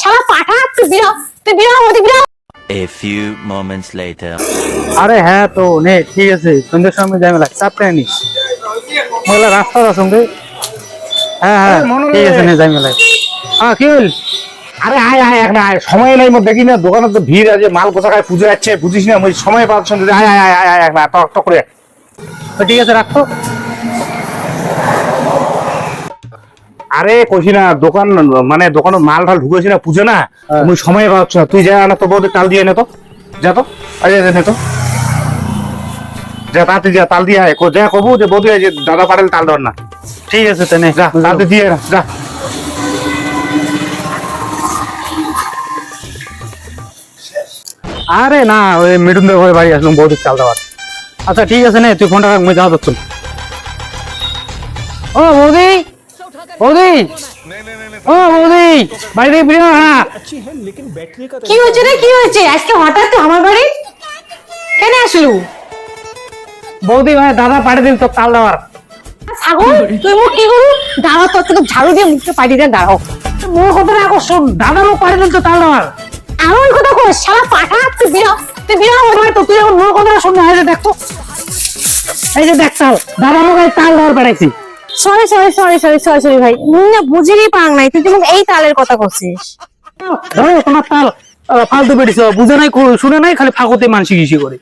শালা পাঠা তুই বিরা তুই বিরা তুই বিরা। A few moments later. আরে হ্যাঁ তো নে ঠিক আছে সন্ধ্যের সময় যাই মেলা চাপ কেন নিস। মেলা রাস্তার সঙ্গে। হ্যাঁ হ্যাঁ ঠিক আছে নে যাই মেলায় হ্যাঁ কি আরে আয় আয় এক না আয় সময় নাই মধ্যে দেখি না দোকানে তো ভিড় আছে মাল কোথা খায় পুজো যাচ্ছে বুঝিস না ওই সময় পাচ্ছ না আয় আয় আয় আয় আয় এক না টক টক করে। ঠিক আছে রাখতো আরে কইছি না দোকান মানে দোকানে মাল টাল ঢুকেছি না পুজো না। তুমি সময় পাচ্ছ না তুই যা না তো বৌদি তাল দিয়ে নে তো। যা তো আরে নে তো। যা তাতে যা তাল দিয়ে আয়। কো- যা কবু যে বৌদি যে দাদা পারেন তাল ধর না। ঠিক আছে তো নে যা তাতে দিয়ে না যা। আরে না ওই মিঠুন দেব বাড়ি আসলাম বৌদির চাল দেওয়ার। আচ্ছা ঠিক আছে নে তুই ফোনটা রাখ মুই যাওয়া যাচ্ছ ও বৌদি! বৌদি। ও বৌদি। বাড়ি থেকে ফিরে কি হয়েছে রে? কি হয়েছে? আজকে হঠাৎ তুই আমার বাড়ি? কেন আসলু? বৌদি মানে দাদা পাঠিয়ে দিল তো তাল দেওয়ার। ছাগল তুই মুখ কি করু দাঁড়াও তোর থেকে ঝাড়ু দিয়ে মুখটা পাঠিয়ে দেন দাঁড়াও। মোর কথা এখন শোন। দাদা লোক পাঠিয়ে দিল তো তাল দেওয়ার। এমন কথা শালা পাঠা তুই বিরা তুই বিরা ওই তো তুই এখন মোর কথাটা শোন না এই যে এই যে দেখ তাল। দাদা লোক এই তাল দেওয়ার বেড়াইছি sorry sorry sorry sorry sorry sorry ভাই। না বুঝিনি পাং নাই, তুই যেমন এই তালের কথা করছিস। তোমার তাল ফালতু বেড়েছ, বুঝে নাই শুনে নাই, খালি ফাঁকতে মানসিক ইসি করে।